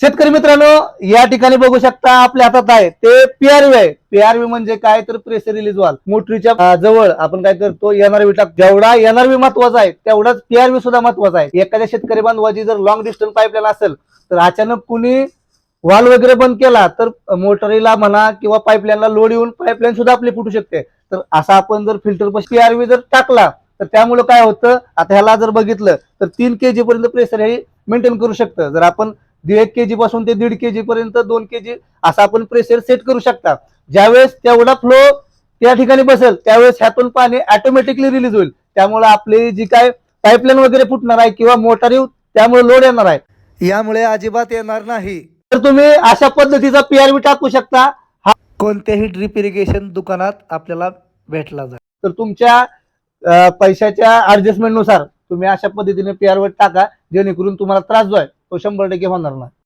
शेतकरी मित्रांनो या ठिकाणी बघू शकता आपल्या हातात आहे ते पीआरव्ही आहे. पीआरव्ही म्हणजे काय तर प्रेशर रिलीज वाल मोटरीच्या जवळ आपण काय करतो एनआरव्ही टाक जेवढा एनआरव्ही महत्त्वाचा आहे तेवढाच पीआरव्ही सुद्धा महत्त्वाचा आहे. एखाद्या शेतकरी बांधवाची जर लॉंग डिस्टन्स पाईपलाईन असेल तर अचानक कुणी वाल वगैरे बंद केला तर मोटरीला म्हणा किंवा पाईपलाईनला लोड येऊन पाईपलाईन सुद्धा आपली फुटू शकते. तर असा आपण जर फिल्टर पीआरव्ही जर टाकला तर त्यामुळे काय होतं आता ह्याला जर बघितलं तर तीन के जी पर्यंत प्रेशर हे मेंटेन करू शकतं. जर आपण एक के जी पासून ते दीड के जी पर्यंत दोन के जी असा आपण प्रेशर सेट करू शकता. ज्यावेळेस तेवढा फ्लो त्या ठिकाणी बसेल त्यावेळेस ह्यातून पाणी ऑटोमॅटिकली रिलीज होईल. त्यामुळे आपली जी काय पाईपलाईन वगैरे फुटणार आहे किंवा मोटारी त्यामुळे लोड येणार आहे. यामुळे अजिबात येणार नाही. तर तुम्ही अशा पद्धतीचा पीआरबी टाकू शकता. हा कोणत्याही ड्रिप इरिगेशन दुकानात आपल्याला भेटला जाईल. तर तुमच्या पैशाच्या ऍडजस्टमेंटनुसार तुम्ही अशा पद्धतीने पीआरबी टाका जेणेकरून तुम्हाला त्रास जो आहे तो शंभर टक्के होणार नाही.